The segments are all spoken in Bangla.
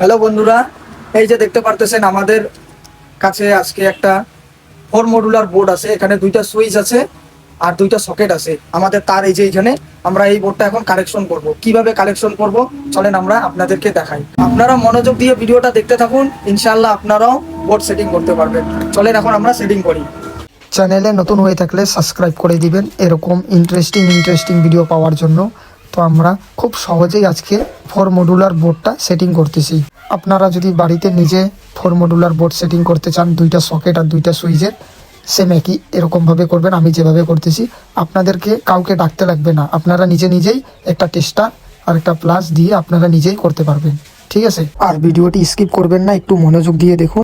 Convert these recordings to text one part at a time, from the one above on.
হ্যালো বন্ধুরা, এই যে দেখতে পারতেছেন আমাদের কাছে আজকে একটা ফোর মডুলার বোর্ড আছে, এখানে দুইটা সুইচ আছে আর দুইটা সকেট আছে। আমাদের তার এই যে এইখানে, আমরা এই বোর্ডটা এখন কালেকশন করব। কীভাবে কালেকশন করব? চলেন আমরা আপনাদেরকে দেখাই। আপনারা মনোযোগ দিয়ে ভিডিওটা দেখতে থাকুন, ইনশাআল্লাহ আপনারাও বোর্ড সেটিং করতে পারবেন। চলেন এখন আমরা সেটিং করি। চ্যানেলে নতুন হয়ে থাকলে সাবস্ক্রাইব করে দিবেন, এরকম ইন্টারেস্টিং ইন্টারেস্টিং ভিডিও পাওয়ার জন্য। তো আমরা খুব সহজেই আজকে ফোর মডুলার বোর্ডটা সেটিং করতেছি। আপনারা যদি বাড়িতে নিজে ফোর মডুলার বোর্ড সেটিং করতে চান, দুইটা সকেট আর দুইটা সুইচের সেম একই, এরকমভাবে করবেন, আমি যেভাবে করতেছি। আপনাদেরকে কাউকে ডাকতে লাগবে না। আপনারা নিজে নিজেই একটা টেস্টার আর একটা প্লাস দিয়ে আপনারা নিজেই করতে পারবেন। ঠিক আছে? আর ভিডিওটি স্কিপ করবেন না, একটু মনোযোগ দিয়ে দেখুন।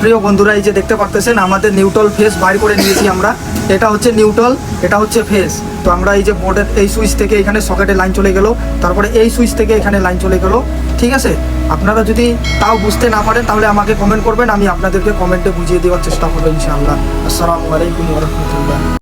প্রিয় বন্ধুরা, এই যে দেখতে পারতেছেন, আমাদের নিউটল ফেস বাইর করে নিয়েছি আমরা। এটা হচ্ছে নিউটল এটা হচ্ছে ফেস তো আমরা এই যে বোর্ডের এই সুইচ থেকে এখানে সকেটে লাইন চলে গেল, তারপরে এই সুইচ থেকে এখানে লাইন চলে গেল, ঠিক আছে? আপনারা যদি তাও বুঝতে না পারেন, তাহলে আমাকে কমেন্ট করবেন, আমি আপনাদেরকে কমেন্টে বুঝিয়ে দেওয়ার চেষ্টা করব, ইনশাআল্লাহ। আসসালামু আলাইকুম রহমতুল্লাহ।